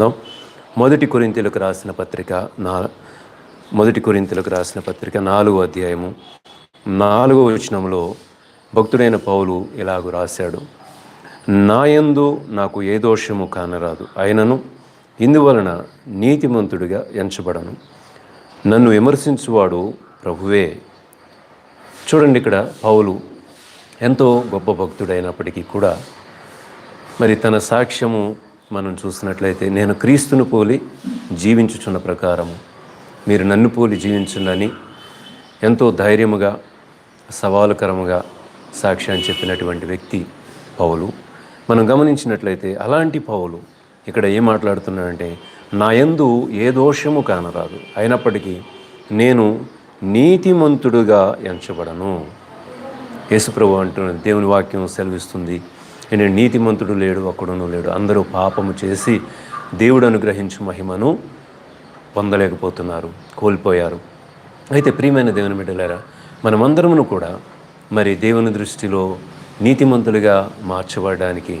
గ్రంథం మొదటి కొరింతలకు రాసిన పత్రిక నా మొదటి కొరింతలకు రాసిన పత్రిక నాలుగో అధ్యాయము. నాలుగో వచనంలో భక్తుడైన పౌలు ఇలాగూ రాశాడు. నాయందు నాకు ఏ దోషము కానరాదు. అయినను ఇందువలన నీతిమంతుడిగా ఎంచబడను. నన్ను విమర్శించువాడు ప్రభువే. చూడండి ఇక్కడ పౌలు ఎంతో గొప్ప భక్తుడైనప్పటికీ కూడా మరి తన సాక్ష్యము మనం చూసినట్లయితే నేను క్రీస్తును పోలి జీవించుచున్న ప్రకారము మీరు నన్ను పోలి జీవించుండని ఎంతో ధైర్యముగా సవాలుకరముగా సాక్ష్యాన్ని చెప్పినటువంటి వ్యక్తి పౌలు. మనం గమనించినట్లయితే అలాంటి పౌలు ఇక్కడ ఏం మాట్లాడుతున్నాడంటే నా యందు ఏ దోషము కానరాదు. అయినప్పటికీ నేను నీతిమంతుడుగా ఎంచబడను. యేసుప్రభు అంటున్న దేవుని వాక్యం సెలవిస్తుంది. నేను నీతిమంతుడు లేడు ఒక్కడును లేడు. అందరూ పాపము చేసి దేవుడు అనుగ్రహించు మహిమను పొందలేకపోతున్నారు కోల్పోయారు. అయితే ప్రియమైన దేవుని బిడ్డలారా మనమందరమును కూడా మరి దేవుని దృష్టిలో నీతిమంతులుగా మార్చబడడానికి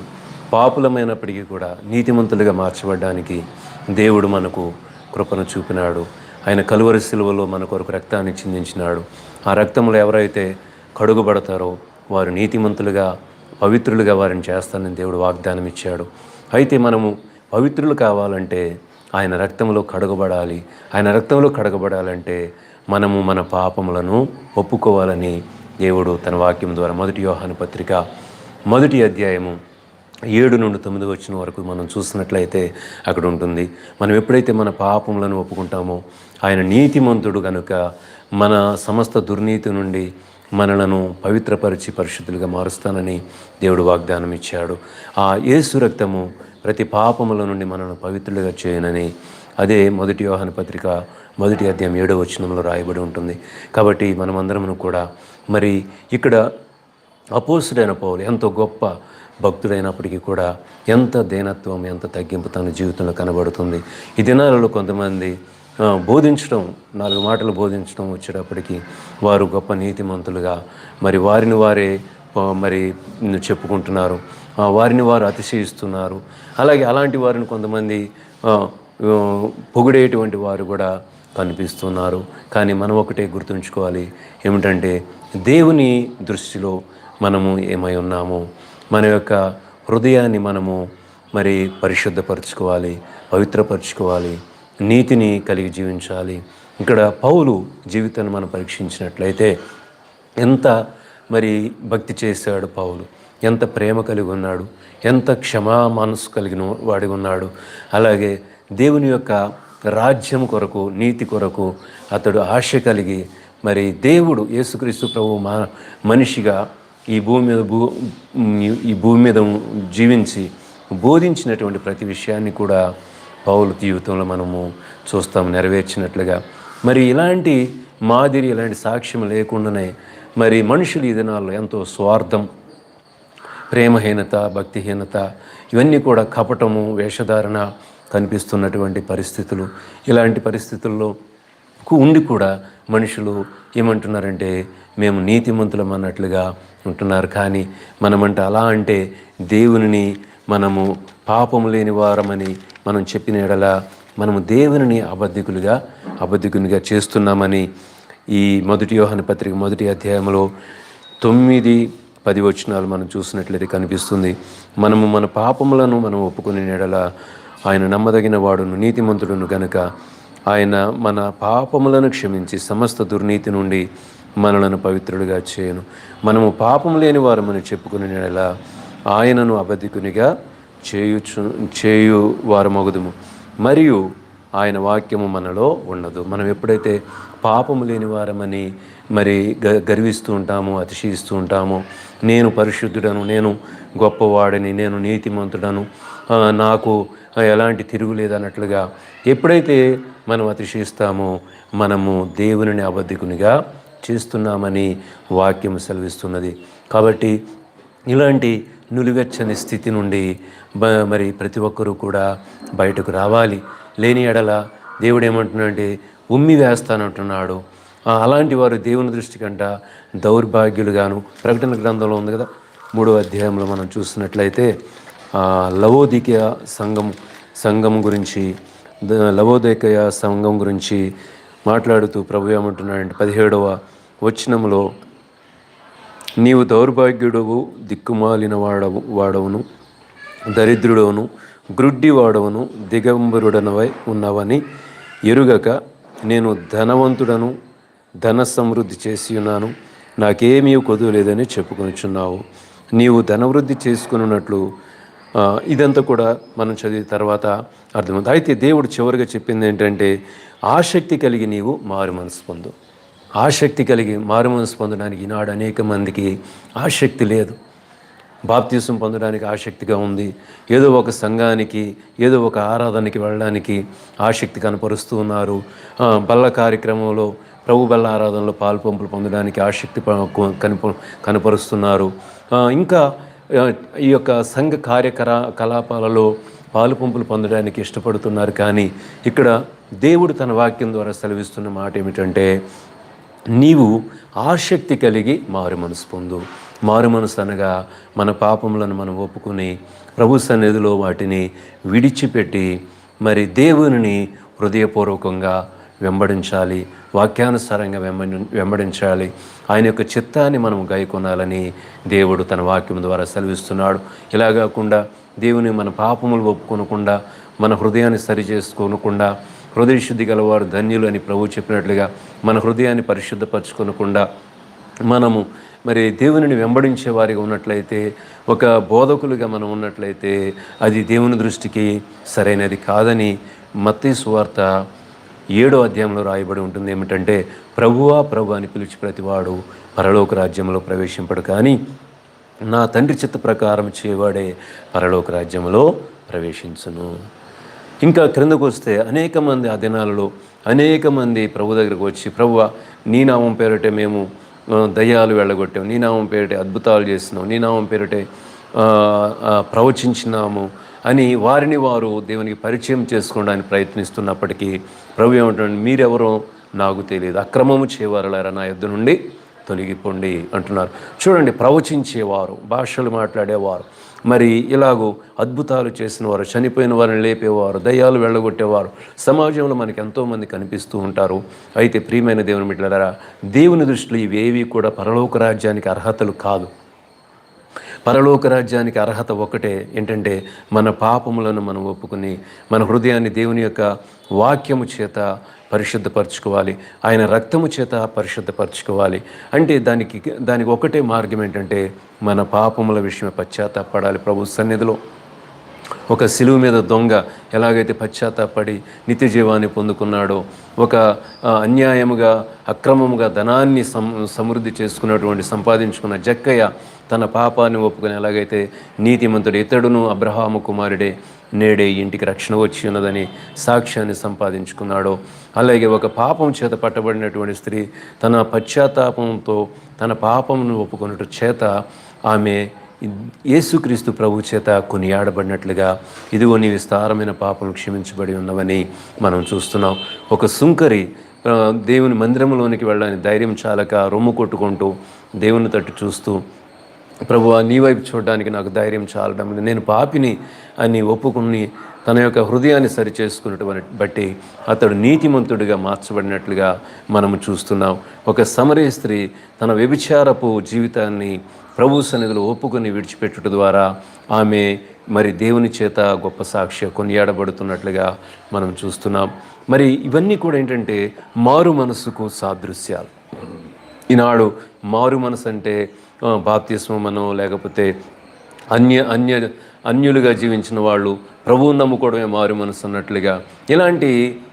పాపులమైనప్పటికీ కూడా నీతిమంతులుగా మార్చబడడానికి దేవుడు మనకు కృపను చూపినాడు. ఆయన కలువరి శిలువలో మన కొరకు రక్తాన్ని చిందించినాడు. ఆ రక్తంలో ఎవరైతే కడుగుబడతారో వారు నీతిమంతులుగా పవిత్రులుగా వారిని చేస్తానని దేవుడు వాగ్దానం ఇచ్చాడు. అయితే మనము పవిత్రులు కావాలంటే ఆయన రక్తంలో కడగబడాలి. ఆయన రక్తంలో కడగబడాలంటే మనము మన పాపములను ఒప్పుకోవాలని దేవుడు తన వాక్యం ద్వారా మొదటి యోహాను పత్రిక మొదటి అధ్యాయము ఏడు నుండి తొమ్మిది వచ్చిన వరకు మనం చూసినట్లయితే అక్కడ ఉంటుంది. మనం ఎప్పుడైతే మన పాపములను ఒప్పుకుంటామో ఆయన నీతిమంతుడు కనుక మన సమస్త దుర్నీతి నుండి మనలను పవిత్రపరిచి పరిశుద్ధులుగా మారుస్తానని దేవుడు వాగ్దానం ఇచ్చాడు. ఆ యేసు రక్తము ప్రతి పాపముల నుండి మనను పవిత్రులుగా చేయనని అదే మొదటి యోహాన పత్రిక మొదటి అధ్యాయం ఏడో వచనంలో రాయబడి ఉంటుంది. కాబట్టి మనమందరమును కూడా మరి ఇక్కడ అపోసుడైన పౌలు ఎంతో గొప్ప భక్తుడైనప్పటికీ కూడా ఎంత దీనత్వం ఎంత తగ్గింపు తన జీవితంలో కనబడుతుంది. ఈ దినాలలో కొంతమంది బోధించడం నాలుగు మాటలు బోధించడం వచ్చేటప్పటికి వారు గొప్ప నీతిమంతులుగా మరి వారిని వారే మరి చెప్పుకుంటున్నారు. వారిని వారు అతిశయిస్తున్నారు. అలాగే అలాంటి వారిని కొంతమంది పొగిడేటువంటి వారు కూడా కనిపిస్తున్నారు. కానీ మనం ఒకటే గుర్తుంచుకోవాలి. ఏమిటంటే దేవుని దృష్టిలో మనము ఏమై ఉన్నాము? మన యొక్క హృదయాన్ని మనము మరి పరిశుద్ధపరచుకోవాలి పవిత్రపరచుకోవాలి. నీతిని కలిగి జీవించాలి. ఇక్కడ పౌలు జీవితాన్ని మనం పరీక్షించినట్లయితే ఎంత మరి భక్తి చేశాడు పౌలు. ఎంత ప్రేమ కలిగి ఉన్నాడు. ఎంత క్షమా మనసు కలిగిన వాడి ఉన్నాడు. అలాగే దేవుని యొక్క రాజ్యం కొరకు నీతి కొరకు అతడు ఆశ కలిగి మరి దేవుడు యేసుక్రీస్తు ప్రభు మా మనిషిగా ఈ భూమి మీద భూ ఈ భూమి మీద జీవించి బోధించినటువంటి ప్రతి విషయాన్ని కూడా పౌలు జీవితంలో మనము చూస్తాం నెరవేర్చినట్లుగా. మరి ఇలాంటి మాదిరి ఇలాంటి సాక్ష్యం లేకుండానే మరి మనుషులు ఈ దినాల్లో ఎంతో స్వార్థం ప్రేమహీనత భక్తిహీనత ఇవన్నీ కూడా కపటము వేషధారణ కనిపిస్తున్నటువంటి పరిస్థితులు. ఇలాంటి పరిస్థితుల్లో ఉండి కూడా మనుషులు ఏమంటున్నారంటే మేము నీతిమంతులం అన్నట్లుగా ఉంటున్నారు. కానీ మనమంటే అలా అంటే దేవునిని మనము పాపము లేని వారమని మనం చెప్పిన ఎడల మనము దేవునిని అబద్ధికులుగా అబద్ధికునిగా చేస్తున్నామని ఈ మొదటి యోహన పత్రిక మొదటి అధ్యాయంలో తొమ్మిది పది వచనాలు మనం చూసినట్లయితే కనిపిస్తుంది. మనము మన పాపములను మనం ఒప్పుకునే ఎడల ఆయన నమ్మదగిన వాడును నీతిమంతుడును గనుక ఆయన మన పాపములను క్షమించి సమస్త దుర్నీతి నుండి మనలను పవిత్రుడిగా చేయను. మనము పాపం లేని వారమని చెప్పుకునే నెల ఆయనను అబద్ధికునిగా చేయుచు చేయు వారమగుదుము మరియు ఆయన వాక్యము మనలో ఉండదు మనం ఎప్పుడైతే పాపము లేని వారమని మరి గ గర్విస్తూ ఉంటాము అతిశయిస్తూ ఉంటామో నేను పరిశుద్ధుడను నేను గొప్పవాడని నేను నీతిమంతుడను నాకు ఎలాంటి తిరుగులేదు అన్నట్లుగా ఎప్పుడైతే మనం అతిశయిస్తామో మనము దేవుని అబద్ధికునిగా చేస్తున్నామని వాక్యం సెలవిస్తున్నది. కాబట్టి ఇలాంటి నులివెచ్చని స్థితి నుండి బ- మరి ప్రతి ఒక్కరూ కూడా బయటకు రావాలి. లేని ఎడల దేవుడు ఏమంటున్నాడంటే ఉమ్మి వేస్తానంటున్నాడు. అలాంటి వారు దేవుని దృష్టి కంట దౌర్భాగ్యులుగాను ప్రకటన గ్రంథంలో ఉంది కదా మూడో అధ్యాయంలో మనం చూసినట్లయితే లవోదికయ సంఘం సంఘం గురించి లవోదికయ సంఘం గురించి మాట్లాడుతూ ప్రభు ఏమంటున్నాడంటే పదిహేడవ వచనంలో నీవు దౌర్భాగ్యుడవు దిక్కుమాలిన వాడవు వాడవును దరిద్రుడవును గ్రుడ్డి వాడవును దిగంబరుడనవై ఉన్నవని ఎరుగక నేను ధనవంతుడను ధన సమృద్ధి చేసి ఉన్నాను నాకేమీ కొదవలేదని చెప్పుకొనిచున్నావు. నీవు ధనవృద్ధి చేసుకున్నట్లు ఇదంతా కూడా మనం చదివిన తర్వాత అర్థమవుతుంది. అయితే దేవుడు చివరిగా చెప్పింది ఏంటంటే ఆసక్తి కలిగి నీవు మారు మనసు పొందు. ఆసక్తి కలిగి మారుమనసు పొందడానికి ఈనాడు అనేక మందికి ఆసక్తి లేదు. బాప్తీసం పొందడానికి ఆసక్తిగా ఉంది. ఏదో ఒక సంఘానికి ఏదో ఒక ఆరాధనకి వెళ్ళడానికి ఆసక్తి కనపరుస్తూ ఉన్నారు. బల్ల కార్యక్రమంలో ప్రభు బల్ల ఆరాధనలో పాల్పంపులు పొందడానికి ఆసక్తి ప- కనప కనపరుస్తున్నారు. ఇంకా ఈ యొక్క సంఘ కార్యకరా కలాపాలలో పాలుపంపులు పొందడానికి ఇష్టపడుతున్నారు. కానీ ఇక్కడ దేవుడు తన వాక్యం ద్వారా సెలవిస్తున్న మాట ఏమిటంటే నీవు ఆసక్తి కలిగి మారు మనసు పొందు. మారు మనసు అనగా మన పాపములను మనం ఒప్పుకొని ప్రభు సన్నిధిలో వాటిని విడిచిపెట్టి మరి దేవునిని హృదయపూర్వకంగా వెంబడించాలి వాక్యానుసారంగా వెంబడి వెంబడించాలి. ఆయన యొక్క చిత్తాన్ని మనం గైకొనాలని దేవుడు తన వాక్యం ద్వారా సెలవిస్తున్నాడు. ఇలా కాకుండా దేవుని మన పాపములు ఒప్పుకొనకుండా మన హృదయాన్ని సరి చేసుకోనకుండా హృదయశుద్ధి గలవారు ధన్యులు అని ప్రభు చెప్పినట్లుగా మన హృదయాన్ని పరిశుద్ధపరచుకొనకుండా మనము మరి దేవునిని వెంబడించే వారిగా ఉన్నట్లయితే ఒక బోధకులుగా మనం ఉన్నట్లయితే అది దేవుని దృష్టికి సరైనది కాదని మత్తయి సువార్త ఏడో అధ్యాయంలో రాయబడి ఉంటుంది. ఏమిటంటే ప్రభువా ప్రభు అని పిలిచి ప్రతివాడు పరలోక రాజ్యంలో ప్రవేశింపడు కానీ నా తండ్రి చిత్త ప్రకారం చేయవాడే పరలోక రాజ్యంలో ప్రవేశించును. ఇంకా క్రిందకు వస్తే అనేక మంది ఆ దినాలలో అనేక మంది ప్రభు దగ్గరకు వచ్చి ప్రభువ నీ నామం పేరటే మేము దయ్యాలు వెళ్ళగొట్టాం. నీ నామం పేరటే అద్భుతాలు చేసినాం నీ నామం పేరటే ప్రవచించినాము అని వారిని వారు దేవునికి పరిచయం చేసుకోవడానికి ప్రయత్నిస్తున్నప్పటికీ ప్రభు ఏమంటాడు మీరెవరో నాకు తెలియదు. అక్రమము చేయవారలారా నా యుద్ధ నుండి తొలగిపోండి అంటున్నారు. చూడండి ప్రవచించేవారు భాషలు మాట్లాడేవారు. మరి ఇలాగూ అద్భుతాలు చేసిన వారు చనిపోయిన వారిని లేపేవారు దయ్యాలు వెళ్ళగొట్టేవారు సమాజంలో మనకి ఎంతోమంది కనిపిస్తూ ఉంటారు. అయితే ప్రియమైన దేవుని మిట్లరా దేవుని దృష్టిలో ఇవేవి కూడా పరలోక రాజ్యానికి అర్హతలు కాదు. పరలోక రాజ్యానికి అర్హత ఒకటే ఏంటంటే మన పాపములను మనం ఒప్పుకుని మన హృదయాన్ని దేవుని యొక్క వాక్యము చేత పరిశుద్ధపరచుకోవాలి. ఆయన రక్తము చేత పరిశుద్ధపరచుకోవాలి. అంటే దానికి దానికి ఒకటే మార్గం ఏంటంటే మన పాపముల విషయమే పశ్చాత్తాపడాలి ప్రభు సన్నిధిలో. ఒక సిలువ మీద దొంగ ఎలాగైతే పశ్చాత్తాపడి నిత్య జీవాన్ని పొందుకున్నాడో ఒక అన్యాయముగా అక్రమముగా ధనాన్ని సం సమృద్ధి చేసుకున్నటువంటి సంపాదించుకున్న జక్కయ్య తన పాపాన్ని ఒప్పుకొని ఎలాగైతే నీతిమంతుడు ఇతడును అబ్రహాము కుమారుడే నేడే ఇంటికి రక్షణ వచ్చి ఉన్నదని సాక్ష్యాన్ని సంపాదించుకున్నాడో అలాగే ఒక పాపం చేత పట్టబడినటువంటి స్త్రీ తన పశ్చాత్తాపంతో తన పాపమును ఒప్పుకున్నట్టు చేత ఆమె యేసుక్రీస్తు ప్రభు చేత కొనియాడబడినట్లుగా ఇదిగో నీ విస్తారమైన పాపం క్షమించబడి ఉన్నవని మనం చూస్తున్నాం. ఒక సుంకరి దేవుని మందిరంలోనికి వెళ్ళడానికి ధైర్యం చాలక రొమ్ము కొట్టుకుంటూ దేవుని తట్టు చూస్తూ ప్రభు నీ వైపు చూడడానికి నాకు ధైర్యం చాలడం నేను పాపిని అని ఒప్పుకుని తన యొక్క హృదయాన్ని సరిచేసుకున్నటువంటి బట్టి అతడు నీతిమంతుడిగా మార్చబడినట్లుగా మనము చూస్తున్నాం. ఒక సమరే స్త్రీ తన వ్యభిచారపు జీవితాన్ని ప్రభు సన్నిధిలో ఒప్పుకొని విడిచిపెట్టుట ద్వారా ఆమె మరి దేవుని చేత గొప్ప సాక్ష్య కొనియాడబడుతున్నట్లుగా మనం చూస్తున్నాం. మరి ఇవన్నీ కూడా ఏంటంటే మారు మనసుకు సాదృశ్యాలు. ఈనాడు మారు మనసు అంటే ఆ, బాప్తిస్మమనో లేకపోతే అన్య అన్య అన్యులుగా జీవించిన వాళ్ళు ప్రభువు నమ్ముకోవడమే మారు మనసు అన్నట్లుగా ఇలాంటి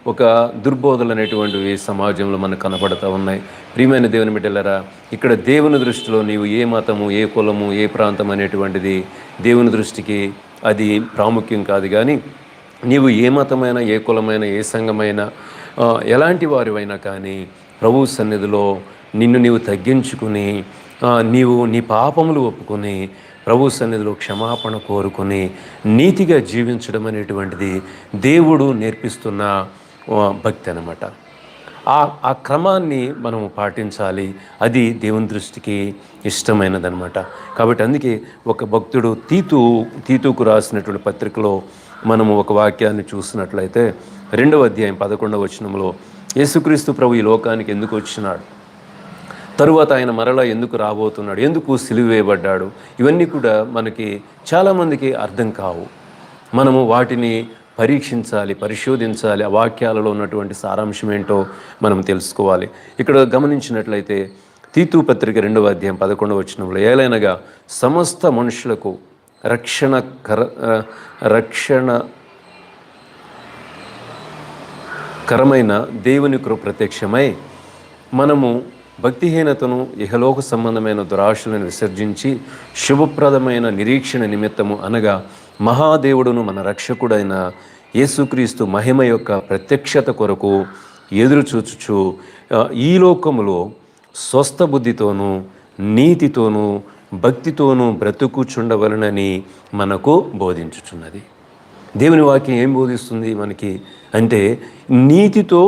ఒక దుర్బోధలు అనేటువంటివి సమాజంలో మనకు కనపడుతూ ఉన్నాయి. ప్రియమైన దేవుని బిడ్డలరా ఇక్కడ దేవుని దృష్టిలో నీవు ఏ మతము ఏ కులము ఏ ప్రాంతం అనేటువంటిది దేవుని దృష్టికి అది ప్రాముఖ్యం కాదు కానీ నీవు ఏ మతమైనా ఏ కులమైన ఏ సంఘమైనా ఎలాంటి వారివైనా కానీ ప్రభు సన్నిధిలో నిన్ను నీవు తగ్గించుకుని నీవు నీ పాపములు ఒప్పుకొని ప్రభు సన్నిధిలో క్షమాపణ కోరుకుని నీతిగా జీవించడం అనేటువంటిది దేవుడు నేర్పిస్తున్న భక్తి అనమాట ఆ ఆ క్రమాన్ని మనం పాటించాలి. అది దేవుని దృష్టికి ఇష్టమైనదనమాట కాబట్టి అందుకే ఒక భక్తుడు తీతు తీతుకు రాసినటువంటి పత్రికలో మనము ఒక వాక్యాన్ని చూసినట్లయితే రెండవ అధ్యాయం పదకొండవ వచనంలో యేసుక్రీస్తు ప్రభు ఈ లోకానికి ఎందుకు వచ్చినాడు? తరువాత ఆయన మరలా ఎందుకు రాబోతున్నాడు? ఎందుకు సిలివేయబడ్డాడు? ఇవన్నీ కూడా మనకి చాలామందికి అర్థం కావు. మనము వాటిని పరీక్షించాలి పరిశోధించాలి. ఆ వాక్యాలలో ఉన్నటువంటి సారాంశం ఏంటో మనం తెలుసుకోవాలి. ఇక్కడ గమనించినట్లయితే తీతు పత్రిక రెండవ అధ్యాయం పదకొండవ వచ్చినప్పుడు ఏలైనగా సమస్త మనుషులకు రక్షణ కర రక్షణ కరమైన దేవుని కృ ప్రత్యక్షమై మనము భక్తిహీనతను ఇహలోక సంబంధమైన దురాశలను విసర్జించి శుభప్రదమైన నిరీక్షణ నిమిత్తము అనగా మహాదేవుడును మన రక్షకుడైన యేసుక్రీస్తు మహిమ యొక్క ప్రత్యక్షత కొరకు ఎదురు చూచుచు ఈ లోకములో స్వస్థ బుద్ధితోనూ నీతితోనూ భక్తితోనూ బ్రతుకుచుండవలనని మనకు బోధించుచున్నది. దేవుని వాక్యం ఏం బోధిస్తుంది మనకి అంటే నీతితో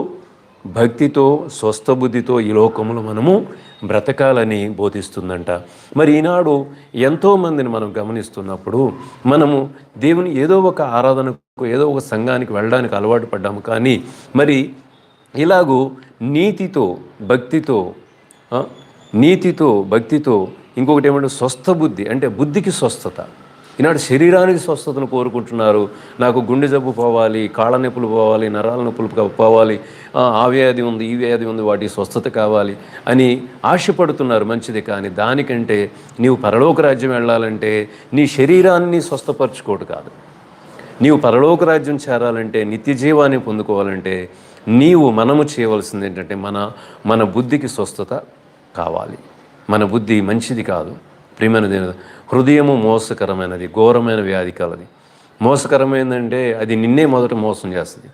భక్తితో స్వస్థ బుద్ధితో ఈ లోకంలో మనము బ్రతకాలని బోధిస్తుందంట. మరి ఈనాడు ఎంతోమందిని మనం గమనిస్తున్నప్పుడు మనము దేవుని ఏదో ఒక ఆరాధనకు ఏదో ఒక సంఘానికి వెళ్ళడానికి అలవాటు పడ్డాము కానీ మరి ఇలాగూ నీతితో భక్తితో నీతితో భక్తితో ఇంకొకటి ఏమంటే స్వస్థ బుద్ధి అంటే బుద్ధికి స్వస్థత. ఈనాడు శరీరానికి స్వస్థతను కోరుకుంటున్నారు. నాకు గుండె జబ్బు పోవాలి కాళ్ళ నొప్పులు పోవాలి నరాల నొప్పులు పోవాలి ఆ, ఆ వ్యాధి ఉంది ఈ వ్యాధి ఉంది వాటి స్వస్థత కావాలి అని ఆశపడుతున్నారు మంచిది కానీ దానికంటే నీవు పరలోక రాజ్యం వెళ్ళాలంటే నీ శరీరాన్ని స్వస్థపరచుకోడు కాదు. నీవు పరలోక రాజ్యం చేరాలంటే నిత్య జీవాన్ని పొందుకోవాలంటే నీవు మనము చేయవలసింది ఏంటంటే మన మన బుద్ధికి స్వస్థత కావాలి. మన బుద్ధి మంచిది కాదు. ప్రియమైనది హృదయము మోసకరమైనది ఘోరమైన వ్యాధి కలది. మోసకరమైందంటే అది నిన్నే మొదట మోసం చేస్తుంది.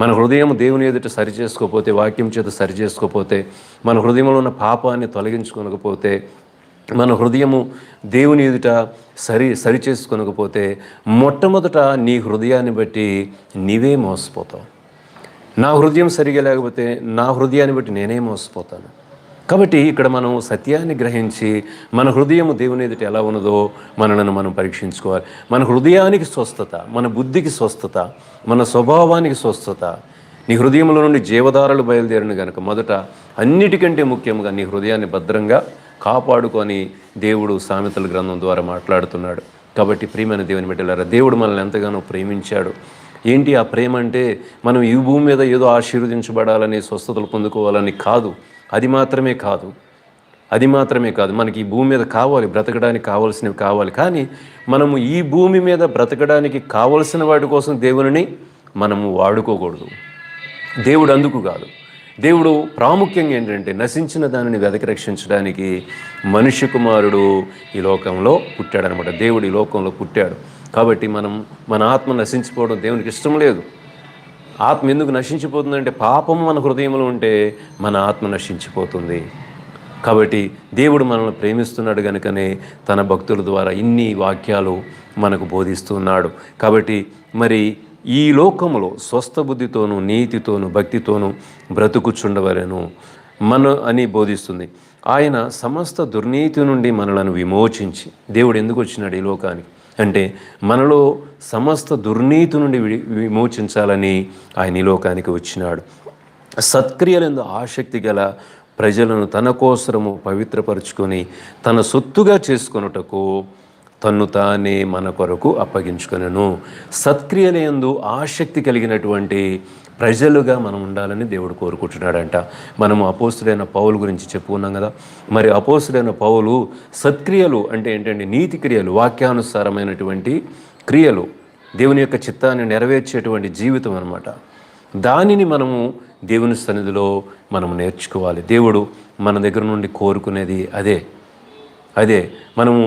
మన హృదయం దేవుని ఎదుట సరి చేసుకోకపోతే వాక్యం చేత సరి చేసుకోకపోతే మన హృదయంలో ఉన్న పాపాన్ని తొలగించుకోనకపోతే మన హృదయము దేవుని ఎదుట సరి సరి చేసుకోనకపోతే మొట్టమొదట నీ హృదయాన్ని బట్టి నీవే మోసపోతావు. నా హృదయం సరిగా లేకపోతే నా హృదయాన్ని బట్టి నేనే మోసపోతాను. కాబట్టి ఇక్కడ మనం సత్యాన్ని గ్రహించి మన హృదయం దేవుని ఎదుట ఎలా ఉన్నదో మనలను మనం పరీక్షించుకోవాలి. మన హృదయానికి స్వస్థత మన బుద్ధికి స్వస్థత మన స్వభావానికి స్వస్థత. నీ హృదయంలో నుండి జీవధారలు బయలుదేరిన గనుక మొదట అన్నిటికంటే ముఖ్యంగా నీ హృదయాన్ని భద్రంగా కాపాడుకొని దేవుడు సామెతల గ్రంథం ద్వారా మాట్లాడుతున్నాడు. కాబట్టి ప్రియమైన దేవుని బిడ్డలారా దేవుడు మనల్ని ఎంతగానో ప్రేమించాడు. ఏంటి ఆ ప్రేమ అంటే మనం ఈ భూమి మీద ఏదో ఆశీర్వదించబడాలని స్వస్థతలు పొందుకోవాలని కాదు. అది మాత్రమే కాదు. అది మాత్రమే కాదు. మనకి ఈ భూమి మీద కావాలి బ్రతకడానికి కావాల్సినవి కావాలి. కానీ మనము ఈ భూమి మీద బ్రతకడానికి కావలసిన వాటి కోసం దేవుని మనము వాడుకోకూడదు. దేవుడు అందుకు కాదు. దేవుడు ప్రాముఖ్యంగా ఏంటంటే నశించిన దానిని వెదకి రక్షించడానికి మనుష్య కుమారుడు ఈ లోకంలో పుట్టాడనమాట. దేవుడు ఈ లోకంలో పుట్టాడు. కాబట్టి మనం మన ఆత్మ నశించిపోవడం దేవునికి ఇష్టం లేదు. ఆత్మ ఎందుకు నశించిపోతుందంటే పాపం మన హృదయంలో ఉంటే మన ఆత్మ నశించిపోతుంది. కాబట్టి దేవుడు మనల్ని ప్రేమిస్తున్నాడు కనుకనే తన భక్తుల ద్వారా ఇన్ని వాక్యాలు మనకు బోధిస్తున్నాడు. కాబట్టి మరి ఈ లోకములో స్వస్థ బుద్ధితోనూ నీతితోనూ భక్తితోనూ బ్రతుకుచుండవలను మన అని బోధిస్తుంది. ఆయన సమస్త దుర్నీతి నుండి మనలను విమోచించి దేవుడు ఎందుకు వచ్చినాడు ఈ లోకానికి? అంటే మనలో సమస్త దుర్నీతి నుండి వి- విమోచించాలని ఆయన ఈ లోకానికి వచ్చినాడు. సత్క్రియలందు ఆసక్తి గల ప్రజలను తన కోసరము పవిత్రపరుచుకొని తన సొత్తుగా చేసుకొనుటకు తన్ను తానే మన కొరకు అప్పగించుకొనను. సత్క్రియలందు ఆసక్తి కలిగినటువంటి ప్రజలుగా మనం ఉండాలని దేవుడు కోరుకుంటున్నాడంట. మనము అపోసుడైన పౌలు గురించి చెప్పుకున్నాం కదా. మరి అపోసుడైన పౌలు సత్క్రియలు అంటే ఏంటంటే నీతి క్రియలు వాక్యానుసారమైనటువంటి క్రియలు దేవుని యొక్క చిత్తాన్ని నెరవేర్చేటువంటి జీవితం అనమాట దానిని మనము దేవుని సన్నిధిలో మనం నేర్చుకోవాలి. దేవుడు మన దగ్గర నుండి కోరుకునేది అదే. అదే మనము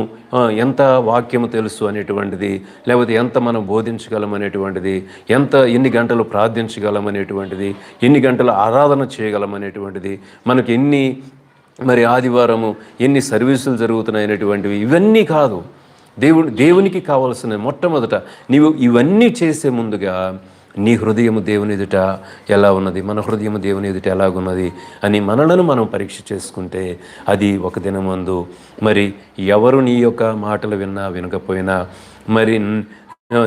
ఎంత వాక్యము తెలుసు అనేటువంటిది లేకపోతే ఎంత మనం బోధించగలం అనేటువంటిది ఎంత ఎన్ని గంటలు ప్రార్థించగలం అనేటువంటిది ఎన్ని గంటలు ఆరాధన చేయగలం అనేటువంటిది మనకి ఎన్ని మరి ఆదివారము ఎన్ని సర్వీసులు జరుగుతున్నాయి అనేటువంటివి ఇవన్నీ కాదు. దేవుడు దేవునికి కావలసిన మొట్టమొదట నీవు ఇవన్నీ చేసే ముందుగా నీ హృదయము దేవుని ఎదుట ఎలా ఉన్నది? మన హృదయము దేవుని ఎదుట ఎలాగున్నది? అని మనలను మనం పరీక్ష చేసుకుంటే అది ఒక దినమందు. మరి ఎవరు నీ యొక్క మాటలు విన్నా వినకపోయినా మరి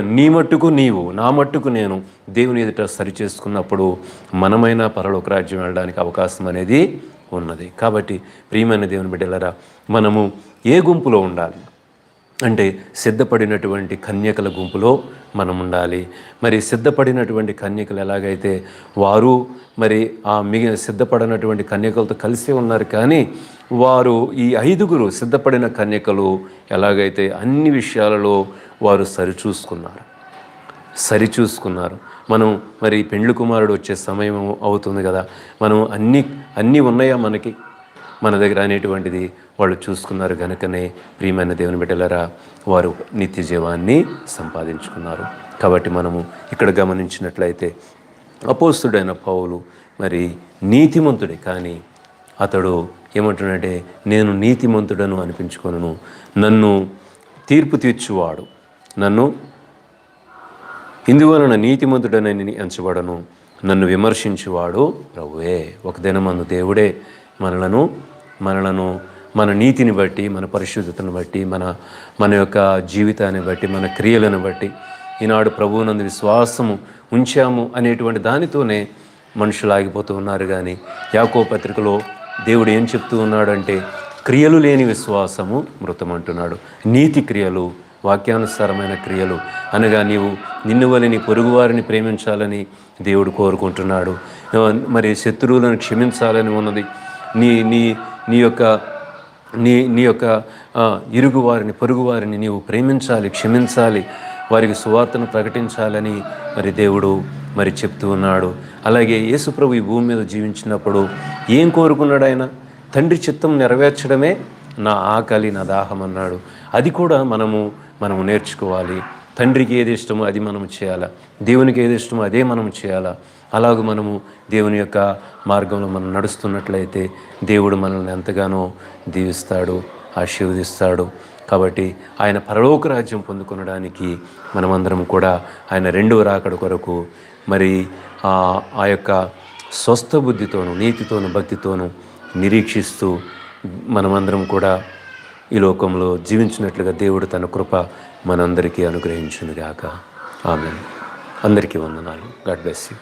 నీ మట్టుకు నీవు నా మట్టుకు నేను దేవుని ఎదుట సరి చేసుకున్నప్పుడు మనమైన పరలోక రాజ్యం వెళ్ళడానికి అవకాశం అనేది ఉన్నది. కాబట్టి ప్రియమైన దేవుని బిడ్డలరా మనము ఏ గుంపులో ఉండాలి? అంటే సిద్ధపడినటువంటి కన్యకల గుంపులో మనం ఉండాలి. మరి సిద్ధపడినటువంటి కన్యకలు ఎలాగైతే వారు మరి ఆ మిగిలిన సిద్ధపడినటువంటి కన్యకలతో కలిసే ఉన్నారు కానీ వారు ఈ ఐదుగురు సిద్ధపడిన కన్యకలు ఎలాగైతే అన్ని విషయాలలో వారు సరిచూసుకున్నారు. సరిచూసుకున్నారు. మనం మరి పెండ్లి కుమారుడు వచ్చే సమయం అవుతుంది కదా. మనం అన్ని అన్నీ ఉన్నాయా మనకి? మన దగ్గర అనేటువంటిది వాళ్ళు చూసుకున్నారు కనుకనే ప్రియమైన దేవుని బిడ్డలరా వారు నిత్య జీవాన్ని సంపాదించుకున్నారు. కాబట్టి మనము ఇక్కడ గమనించినట్లయితే అపోస్తుడైన పౌలు మరి నీతిమంతుడే. కానీ అతడు ఏమంటున్నాడంటే నేను నీతిమంతుడను అనిపించుకొనను. నన్ను తీర్పు తీర్చువాడు. నన్ను ఇందువలన నీతిమంతుడనని ఎంచబడను. నన్ను విమర్శించువాడు ప్రభువే. ఒక దినమందు దేవుడే మనలను మనలను మన నీతిని బట్టి మన పరిశుద్ధతను బట్టి మన మన యొక్క జీవితాన్ని బట్టి మన క్రియలను బట్టి ఈనాడు ప్రభువునందు విశ్వాసము ఉంచాము అనేటువంటి దానితోనే మనుషులు ఆగిపోతూ ఉన్నారు కానీ యాకో పత్రికలో దేవుడు ఏం చెప్తూ ఉన్నాడంటే క్రియలు లేని విశ్వాసము మృతం అంటున్నాడు నీతి క్రియలు వాక్యానుసారమైన క్రియలు అనగా నీవు నిన్ను వలని నీ పొరుగువారిని ప్రేమించాలని దేవుడు కోరుకుంటున్నాడు. మరి శత్రువులను క్షమించాలని ఉన్నది. నీ నీ నీ యొక్క నీ నీ యొక్క ఇరుగు వారిని పొరుగు వారిని నీవు ప్రేమించాలి క్షమించాలి వారికి సువార్తను ప్రకటించాలని మరి దేవుడు మరి చెప్తూ ఉన్నాడు. అలాగే యేసుప్రభు ఈ భూమి మీద జీవించినప్పుడు ఏం కోరుకున్నాడు ఆయన? తండ్రి చిత్తం నెరవేర్చడమే నా ఆకలి నా దాహం అన్నాడు. అది కూడా మనము మనము నేర్చుకోవాలి. తండ్రికి ఏది ఇష్టమో అది మనం చేయాలా. దేవునికి ఏది ఇష్టమో అదే మనం చేయాలా. అలాగ మనము దేవుని యొక్క మార్గంలో మనం నడుస్తున్నట్లయితే దేవుడు మనల్ని ఎంతగానో దీవిస్తాడు ఆశీర్వదిస్తాడు. కాబట్టి ఆయన పరలోక రాజ్యం పొందుకొనడానికి మనమందరం కూడా ఆయన రెండవ రాకడ కొరకు మరి ఆ ఆ యొక్క స్వస్థ బుద్ధితోను నీతితోను భక్తితోను నిరీక్షిస్తూ మనమందరం కూడా ఈ లోకంలో జీవించినట్లుగా దేవుడు తన కృప మనందరికీ అనుగ్రహించునుగాక. ఆమె అందరికీ వందనాలు. God bless you.